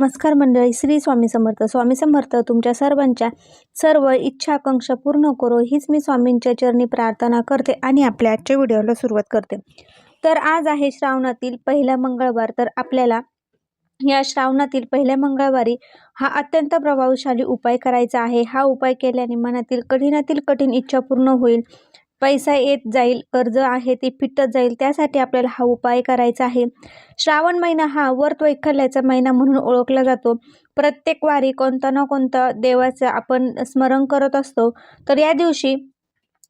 नमस्कार मंडळी श्री स्वामी समर्थ. स्वामी समर्थ तुमच्या सर्वांच्या सर्व इच्छा आकांक्षा पूर्ण करो. हीच मी स्वामींच्या चरणी प्रार्थना करते आणि आपल्या आजच्या व्हिडिओला सुरुवात करते. तर आज आहे श्रावणातील पहिला मंगळवार. तर आपल्याला या श्रावणातील पहिल्या मंगळवारी हा अत्यंत प्रभावशाली उपाय करायचा आहे. हा उपाय केल्याने मनातील कठीणातील कठीण इच्छा पूर्ण होईल. पैसा येत जाईल कर्ज आहे ते फिटत जाईल त्यासाठी आपल्याला हा उपाय करायचा आहे. श्रावण महिना हा वर्त वैखल्याचा महिना म्हणून ओळखला जातो. प्रत्येक वारी कोणता ना कोणता देवाचं आपण स्मरण करत असतो. तर या दिवशी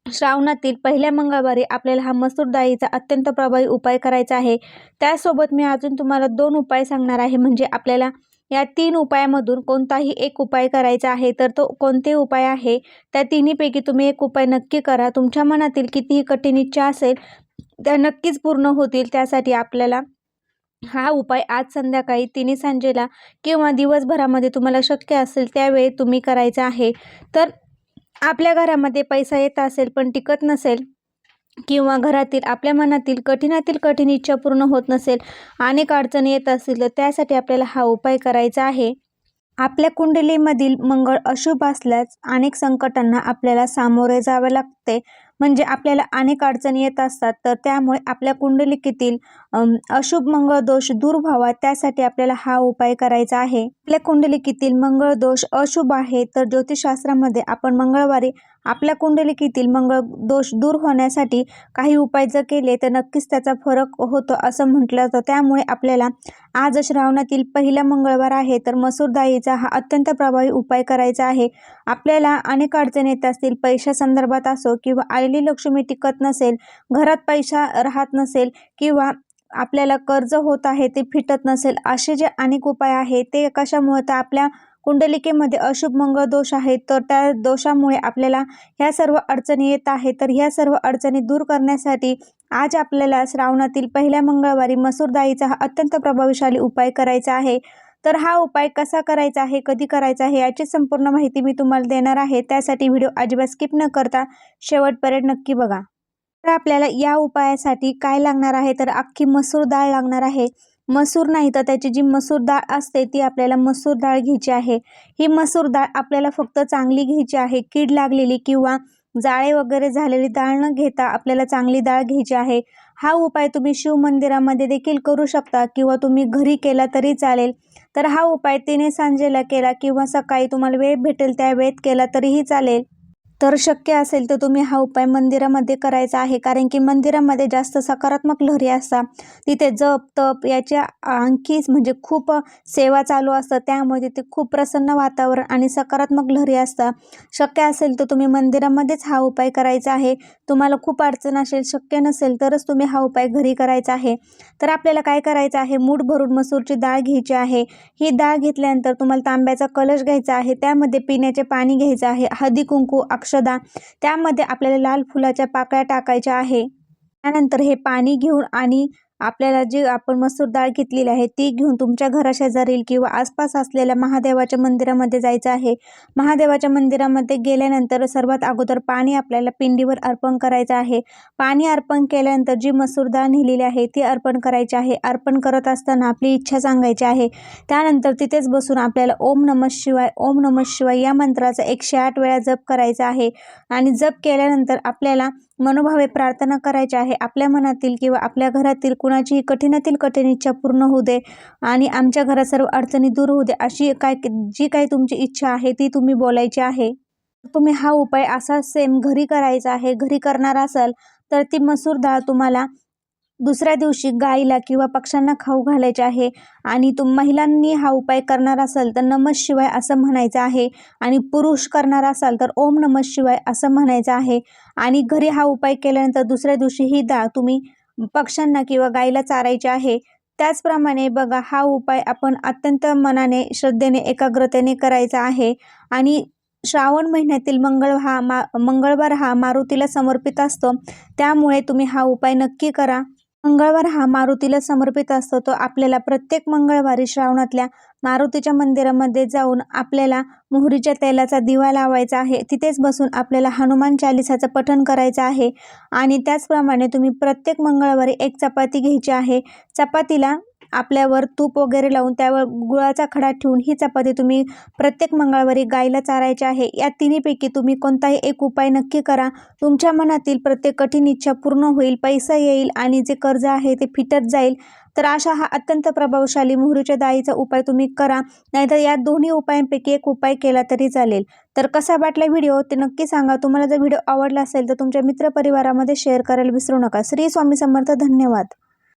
श्रावणातील पहिल्या मंगळवारी आपल्याला हा मसूर डाळीचा अत्यंत प्रभावी उपाय करायचा आहे. त्यासोबत मी अजून तुम्हाला दोन उपाय सांगणार आहे. म्हणजे आपल्याला या तीन उपायामधून कोणताही एक उपाय करायचा आहे तर तो कोणते उपाय आहे? त्या तिन्हीपैकी तुम्ही एक उपाय नक्की करा. तुमच्या मनातील कितीही कठीण इच्छा असेल त्या नक्कीच पूर्ण होतील. त्यासाठी आपल्याला हा उपाय आज संध्याकाळी तिन्ही सांजेला किंवा दिवसभरामध्ये तुम्हाला शक्य असेल त्यावेळी तुम्ही करायचा आहे. तर आपल्या घरामध्ये पैसा येत असेल पण टिकत नसेल किंवा घरातील आपल्या मनातील कठीणातील कठीण इच्छा पूर्ण होत नसेल अनेक अडचणी येत असतील तर त्यासाठी आपल्याला हा उपाय करायचा आहे. आपल्या कुंडलीमधील मंगळ अशुभ असल्यास अनेक संकटांना आपल्याला सामोरे जावे लागते. म्हणजे आपल्याला अनेक अडचणी येत असतात तर त्यामुळे आपल्या कुंडलिकेतील अशुभ मंगळ दोष दूर व्हावा त्यासाठी आपल्याला हा उपाय करायचा आहे. आपल्या कुंडलिकेतील मंगळ दोष अशुभ आहे तर ज्योतिषशास्त्रामध्ये आपण मंगळवारी आपल्या कुंडलिकेतील मंगळ दोष दूर होण्यासाठी काही उपाय जर केले तर नक्कीच त्याचा फरक होतो असं म्हटलं जातं. त्यामुळे आपल्याला आज श्रावणातील पहिला मंगळवार आहे तर मसूर दाईचा हा अत्यंत प्रभावी उपाय करायचा आहे. आपल्याला अनेक अडचणी येत असतील पैशा संदर्भात असो किंवा आलेली लक्ष्मी टिकत नसेल घरात पैसा राहत नसेल किंवा आपल्याला कर्ज होत आहे ते फिटत नसेल असे जे अनेक उपाय आहेत ते कशामुळे तर आपल्या कुंडलिकेमध्ये अशुभ मंगळ दोष आहेत तर त्या दोषामुळे आपल्याला ह्या सर्व अडचणी येत आहे तर ह्या सर्व अडचणी दूर करण्यासाठी आज आपल्याला श्रावणातील पहिल्या मंगळवारी मसूर दाईचा हा अत्यंत प्रभावशाली उपाय करायचा आहे. तर हा उपाय कसा करायचा आहे कधी करायचा आहे याची संपूर्ण माहिती मी तुम्हाला देणार आहे. त्यासाठी व्हिडिओ अजिबात स्किप न करता शेवटपर्यंत नक्की बघा. तर आपल्याला या उपायासाठी काय लागणार आहे? तर अख्खी मसूर डाळ लागणार आहे. मसूर नाही तर त्याची जी मसूर डाळ असते ती आपल्याला मसूर डाळ घ्यायची आहे. ही मसूर डाळ आपल्याला फक्त चांगली घ्यायची आहे. कीड लागलेली किंवा जाळे वगैरे झालेली डाळ न घेता आपल्याला चांगली डाळ घ्यायची आहे. हा उपाय तुम्ही शिव मंदिरामध्ये देखील करू शकता किंवा तुम्ही घरी केला तरी चालेल. तर हा उपाय तिने सांजेला केला किंवा सकाळी तुम्हाला वेळ भेटेल त्या वेळेत केला तरीही चालेल. तर शक्य असेल तर तुम्ही हा उपाय मंदिरामध्ये करायचा आहे. कारण की मंदिरामध्ये जास्त सकारात्मक लहरी असतात. तिथे जप तप याच्या आणखीच म्हणजे खूप सेवा चालू असतं त्यामुळे तिथे खूप प्रसन्न वातावरण आणि सकारात्मक लहरी असतात. शक्य असेल तर तुम्ही मंदिरामध्येच हा उपाय करायचा आहे. तुम्हाला खूप अडचण असेल शक्य नसेल तरच तुम्ही हा उपाय घरी करायचा आहे. तर आपल्याला काय करायचं आहे? मूठ भरून मसूरची डाळ घ्यायची आहे. ही डाळ घेतल्यानंतर तुम्हाला तांब्याचा कलश घ्यायचा आहे. त्यामध्ये पिण्याचे पाणी घ्यायचं आहे. हळदी कुंकू अक्षदा त्यामध्ये आपल्याला लाल फुलाच्या पाकळ्या टाकायच्या आहे. त्यानंतर हे पाणी घेऊन आणि आपल्याला जी आपण मसूर डाळ घेतलेली आहे ती घेऊन तुमच्या घराशेजारील किंवा आसपास असलेल्या महादेवाच्या मंदिरामध्ये जायचं आहे. महादेवाच्या मंदिरामध्ये गेल्यानंतर सर्वात अगोदर पाणी आपल्याला पिंडीवर अर्पण करायचं आहे. पाणी अर्पण केल्यानंतर जी मसूर डाळ नेलेली आहे ती अर्पण करायची आहे. अर्पण करत असताना आपली इच्छा सांगायची आहे. त्यानंतर तिथेच बसून आपल्याला ओम नम शिवाय ओम नम शिवाय या मंत्राचा एकशे आठ वेळा जप करायचा आहे. आणि जप केल्यानंतर आपल्याला मनोभावे प्रार्थना करायची आहे. आपल्या मनातील किंवा आपल्या घरातील कुणाचीही कठीणातील कठीण इच्छा पूर्ण होऊ दे आणि आमच्या घरात सर्व अडचणी दूर होऊ दे अशी काय जी काही तुमची इच्छा आहे ती तुम्ही बोलायची आहे. तुम्ही हा उपाय असा सेम घरी करायचा आहे. घरी करणार असाल तर ती मसूर डाळ तुम्हाला दुसऱ्या दिवशी गाईला किंवा पक्ष्यांना खाऊ घालायचे आहे आणि तुम महिलांनी हा उपाय करणार असाल तर नमः शिवाय असं म्हणायचं आहे. आणि पुरुष करणार असाल तर ओम नमः शिवाय असं म्हणायचं आहे. आणि घरी हा उपाय केल्यानंतर दुसऱ्या दिवशी ही डाळ तुम्ही पक्ष्यांना किंवा गाईला चारायचे आहे. त्याचप्रमाणे बघा हा उपाय आपण अत्यंत मनाने श्रद्धेने एकाग्रतेने करायचा आहे. आणि श्रावण महिन्यातील मंगळ हा मा मंगळवार हा मारुतीला समर्पित असतो. त्यामुळे तुम्ही हा उपाय नक्की करा. मंगळवार हा मारुतीला समर्पित असतो. तो आपल्याला प्रत्येक मंगळवारी श्रावणातल्या मारुतीच्या मंदिरामध्ये जाऊन आपल्याला मोहरीच्या तेलाचा दिवा लावायचा आहे. तिथेच बसून आपल्याला हनुमान चालिसाचं पठण करायचं आहे. आणि त्याचप्रमाणे तुम्ही प्रत्येक मंगळवारी एक चपाती घ्यायची आहे. चपातीला आपल्यावर तूप वगैरे लावून त्यावर गुळाचा खडा ठेवून ही चपाती तुम्ही प्रत्येक मंगळवारी गायीला चारायची आहे. या तिन्हीपैकी तुम्ही कोणताही एक उपाय नक्की करा. तुमच्या मनातील प्रत्येक कठीण इच्छा पूर्ण होईल पैसा येईल आणि जे कर्ज आहे ते फिटत जाईल. तर अशा हा अत्यंत प्रभावशाली मोहरीच्या डाळीचा उपाय तुम्ही करा. नाहीतर या दोन्ही उपायांपैकी एक उपाय केला तरी चालेल. तर कसा वाटला व्हिडिओ? ते नक्की सांगा. तुम्हाला जर व्हिडिओ आवडला असेल तर तुमच्या मित्रपरिवारामध्ये शेअर करायला विसरू नका. श्री स्वामी समर्थ. धन्यवाद.